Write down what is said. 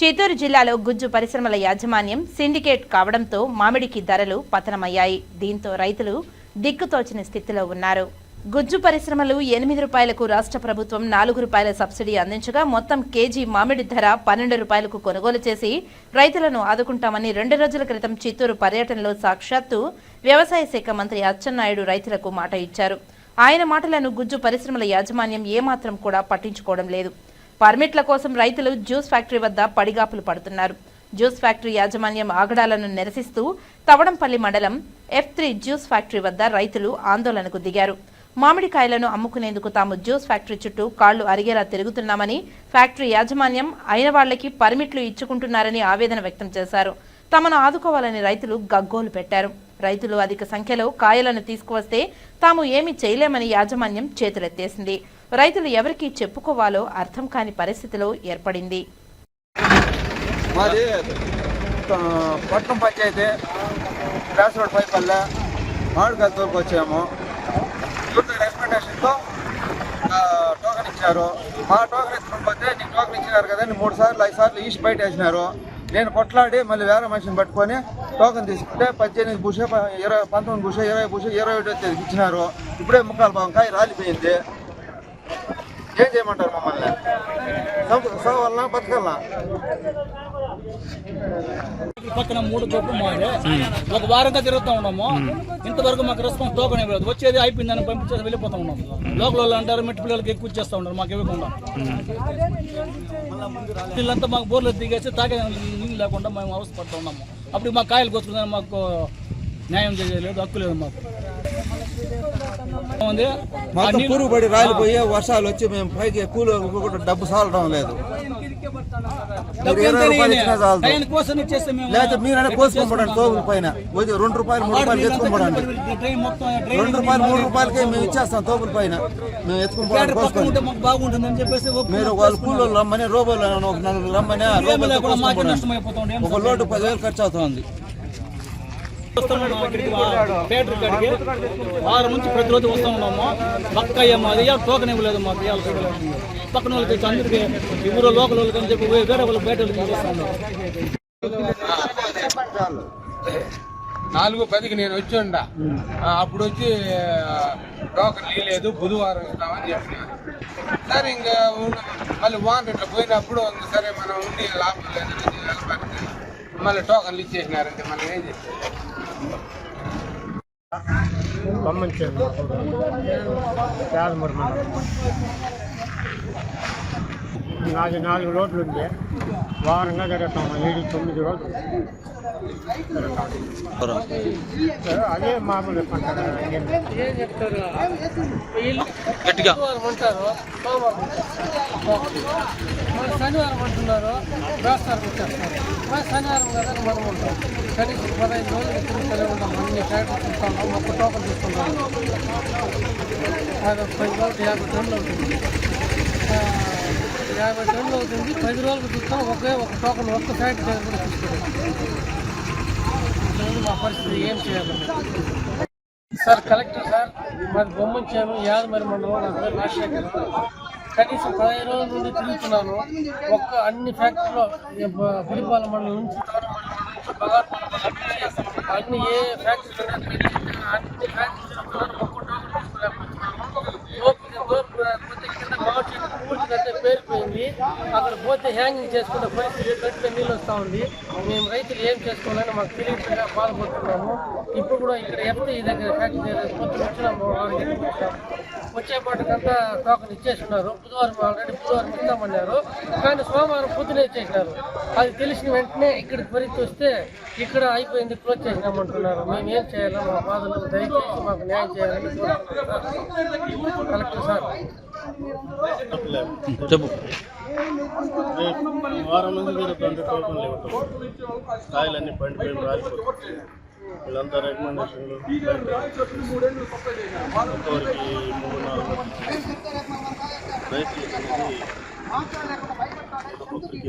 చిత్తూరు జిల్లాలో గుజ్జు పరిశ్రమల యాజమాన్యం సిండికేట్ కావడంతో మామిడికి ధరలు పతనమయ్యాయి. దీంతో రైతులు దిక్కుతోచని స్థితిలో ఉన్నారు. గుజ్జు పరిశ్రమలు ఎనిమిది రూపాయలకు రాష్ట్ర ప్రభుత్వం నాలుగు రూపాయల సబ్సిడీ అందించగా మొత్తం కేజీ మామిడి ధర పన్నెండు రూపాయలకు కొనుగోలు చేసి రైతులను ఆదుకుంటామని రెండు రోజుల క్రితం చిత్తూరు పర్యటనలో సాక్షాత్తు వ్యవసాయ శాఖ మంత్రి అచ్చెన్నాయుడు రైతులకు మాట ఇచ్చారు. ఆయన మాటలను గుజ్జు పరిశ్రమల యాజమాన్యం ఏమాత్రం కూడా పట్టించుకోవడం లేదు. పర్మిట్ల కోసం రైతులు జ్యూస్ ఫ్యాక్టరీ వద్ద పడిగాపులు పడుతున్నారు. జ్యూస్ ఫ్యాక్టరీ యాజమాన్యం ఆగడాలను నిరసిస్తూ తవడంపల్లి మండలం ఎఫ్ త్రీ జ్యూస్ ఫ్యాక్టరీ వద్ద రైతులు ఆందోళనకు దిగారు. మామిడికాయలను అమ్ముకునేందుకు తాము జ్యూస్ ఫ్యాక్టరీ చుట్టూ కాళ్ళు అరిగేలా తిరుగుతున్నామని ఫ్యాక్టరీ యాజమాన్యం అయిన వాళ్ళకి పర్మిట్లు ఇచ్చుకుంటున్నారని ఆవేదన వ్యక్తం చేశారు. తమను ఆదుకోవాలని రైతులు గగ్గోలు పెట్టారు. రైతులు అధిక సంఖ్యలో కాయలను తీసుకువస్తే తాము ఏమీ చేయలేమని యాజమాన్యం చేతులెత్తేసింది. రైతులు ఎవరికి చెప్పుకోవాలో అర్థం కాని పరిస్థితిలో ఏర్పడింది. మాది పట్నం పంచాయతీ క్రాస్ రోడ్ పైపల్లె మామిడికాయ తోలుకు వచ్చాము. యూట్యూబ్ ఎక్స్పెక్టేషన్తో టోకెన్ ఇచ్చారు. మా టోకెన్ ఎత్తుకుని పోతే నీకు టోకెన్ ఇచ్చినారు కదా మూడు సార్లు ఐదు సార్లు ఈస్ట్ బయట వేసినారు. నేను కొట్లాడి మళ్ళీ వేరే మనిషిని పట్టుకొని టోకెన్ తీసుకుంటే పద్దెనిమిది బుష ఇరవై పంతొమ్మిది బుష ఇరవై బుష ఇరవై ఒకటో తేదీకి ఇచ్చినారు. ఇప్పుడే ముక్కాలు భాగం కాయ రాలిపోయింది. ఏం చేయమంటారు మమ్మల్ని? పక్కన మూడు తోపు మాది ఒక వారంగా తిరుగుతూ ఉన్నాము. ఇంతవరకు మాకు రెస్పాన్స్ టోకన్ ఇవ్వలేదు వచ్చేది అయిపోయిందని పంపించేసి వెళ్ళిపోతా ఉన్నాము. లోకల్ వాళ్ళు అంటారు మెట్టి పిల్లలకి ఎక్కువ చేస్తూ ఉన్నారు మాకు ఇవ్వకుండా. వీళ్ళంతా మాకు బోర్లు దిగేసి తాగే నీళ్ళు లేకుండా మేము అవస్థ పడుతూ ఉన్నాము. అప్పుడు మా కాయలు కొట్టుకుందని మాకు న్యాయం చేయలేదు హక్కు లేదు మాకు. మొత్తం పురుగు పడి రాలిపోయి వర్షాలు వచ్చి మేము పైకి కూలి కూడా డబ్బు సాలడం లేదు. లేకపోతే మీరైనా కోసుకోబడండి తోపుల పైన. రెండు రూపాయలు మూడు రూపాయలు ఎత్తుకోబడండి రెండు రూపాయలు మూడు రూపాయలకి మేము ఇచ్చేస్తాం తోపుల పైన. మేము పక్కన కోసుకోండి. మీరు వాళ్ళు కూలీలు రమ్మని రోబోలు ఒక నలుగురు రమ్మని ఒక లోటు పదివేలు ఖర్చు అవుతుంది. వస్తున్నాము ఇక్కడికి థియేటర్ కాడికి వారం నుంచి ప్రతిరోజు వస్తూ ఉన్నాము పక్క ఏమో అది ఇవాళ టోకెన్ ఇవ్వలేదు మాకు ఇవాళ పక్కన వాళ్ళకి అందరికీ అందరికి ఈ లోకల్ వాళ్ళకి అని చెప్పి వేరే వాళ్ళు బయట నాలుగు పదికి నేను వచ్చి ఉండ అప్పుడు వచ్చి టోకన్ లేదు బుధవారం ఇస్తామని చెప్పిన సరే ఇంకా మళ్ళీ వాన్ ఇట్లా పోయినప్పుడు సరే మనం ఉండి లాభం లేదని మళ్ళీ టోకన్లు ఇచ్చేసినారంటే మనం ఏం చేస్తాం? పంపించారు పేదమూరు మండలం నాది నాలుగు రోడ్లు ఉంది వారంగా తిరుగుతాం ఏడు తొమ్మిది రోజులు. అదే మామూలు పంట ఏం చెప్తారు గట్టిగా. అంటారు మన శనివారం అంటున్నారు రాస్తారు వచ్చేస్తారు మన శనివారం కదా మనం ఉంటాం కనీసం పదహైదు రోజులు తిరుగుతూనే ఉంటాం అన్ని ఫ్యాక్టరీ చూస్తాం ఒక్క టోకన్ తీసుకుంటాం పది రోజులు యాభై టన్నులు అవుతుంది ఆ, యాభై టన్నులు అవుతుంది. పది రోజులు చూస్తాం. ఒకే ఒక టోకన్ ఒక్క ఫ్యాక్టరీ దగ్గర కూడా తీసుకుంటాం మా పరిస్థితి ఏం చేయాలి? సార్ కలెక్టర్ సార్ మరి బొమ్మంచాము యాదమరి మండలం నా పేరు రాజశేఖర్. కనీసం పదహైదు రోజుల నుండి తిరుగుతున్నాను. ఒక్క అన్ని ఫ్యాక్టరీలో పులిపాల మండలం నుంచి అన్ని ఏ ఫ్యాక్టరీలో అన్ని ఫ్యాక్టరీ తిరుగుతున్నాను ఒక్క టోకెన్ తీసుకోలేకపోతున్నాను ఓపిక ఓపిక పోతే కింద మామిడి చెట్టు పూర్తిగా ఉంది. అక్కడ పోతే హ్యాంగింగ్ చేసుకుంటే పరిస్థితి కట్టిన నీళ్ళు వస్తూ ఉంది. మేము రైతులు ఏం చేసుకోవాలని మాకు తెలియకుండా బాధపడుతున్నాము. ఇప్పుడు కూడా ఇక్కడ ఎఫ్టీ దగ్గర ఫ్యాక్టరీ పొద్దున వచ్చినాము వచ్చేపాటికంతా టోకన్ ఇచ్చేస్తున్నారు. బుధవారం ఆల్రెడీ బుధవారం ఇస్తామన్నారు. కానీ సోమవారం పొద్దున ఇచ్చేసినారు. అది తెలిసిన వెంటనే ఇక్కడికి పరిస్థితి వస్తే ఇక్కడ అయిపోయింది క్లోజ్ చేసినామంటున్నారు. మేము ఏం చేయాలి మా బాధలు దయచేసి మాకు న్యాయం చేయాలని కలెక్టర్ సార్. చెప్పు. వారం నుంచి తిరుగుతుంటే టోకన్లు ఇవ్వటం కాయలన్నీ పండిపోయి రాలిపోతుంది వీళ్ళంతా రికమెండేషన్లు ఇంతవరకు మూడు నాలుగు రైతులు అనేది ఒక్కొక్కరికి